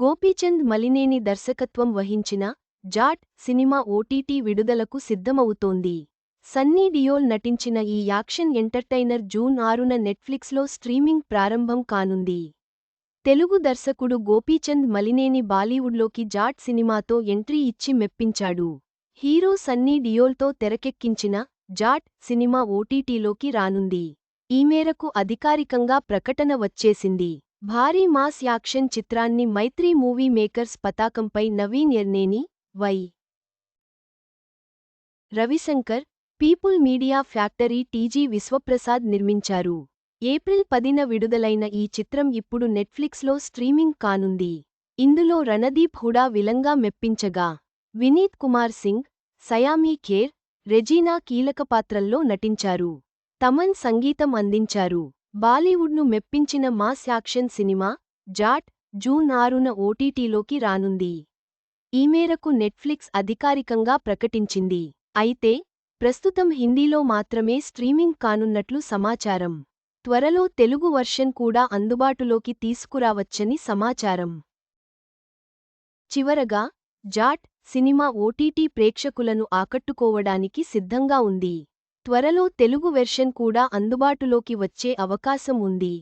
గోపీచంద్ మలినేని దర్శకత్వం వహించిన Jat cinema OTT విడుదలకు సిద్ధమవుతోంది. సన్నీ డియోల్ నటించిన ఈ యాక్షన్ ఎంటర్టైనర్ జూన్ ఆరున నెట్ఫ్లిక్స్లో స్ట్రీమింగ్ ప్రారంభం కానుంది. తెలుగు దర్శకుడు గోపీచంద్ మలినేని బాలీవుడ్లోకి జాట్ సినిమాతో ఎంట్రీ ఇచ్చి మెప్పించాడు. హీరో సన్నీ డియోల్తో తెరకెక్కించిన జాట్ సినిమా ఓటీటీలోకి రానుంది. ఈ మేరకు అధికారికంగా ప్రకటన వచ్చేసింది. భారీ మాస్ యాక్షన్ చిత్రాన్ని మైత్రి మూవీ మేకర్స్ పతాకంపై Naveen Yerneni Y. Ravishankar people media factory TG Vishwaprasad నిర్మించారు. ఏప్రిల్ పదిన విడుదలైన ఈ చిత్రం ఇప్పుడు నెట్ఫ్లిక్స్లో స్ట్రీమింగ్ కానుంది. ఇందులో రణదీప్ హుడా విలంగా మెప్పించగా. వినీత్ కుమార్ సింగ్ సయామీ ఖేర్ రెజీనా కీలక పాత్రల్లో నటించారు. తమన్ సంగీతం అందించారు. బాలీవుడ్ను మెప్పించిన mass action cinema Jaat June ఆరున ఓటీటీలోకి రానుంది. ఈ మేరకు నెట్ఫ్లిక్స్ అధికారికంగా ప్రకటించింది. అయితే ప్రస్తుతం హిందీలో మాత్రమే స్ట్రీమింగ్ కానున్నట్లు సమాచారం. త్వరలో తెలుగు వర్షన్ కూడా అందుబాటులోకి తీసుకురావచ్చని సమాచారం. చివరగా జాట్ సినిమా ఓటీటీ ప్రేక్షకులను ఆకట్టుకోవడానికి సిద్ధంగా ఉంది. త్వరలో తెలుగు వెర్షన్ కూడా అందుబాటులోకి వచ్చే అవకాశం ఉంది.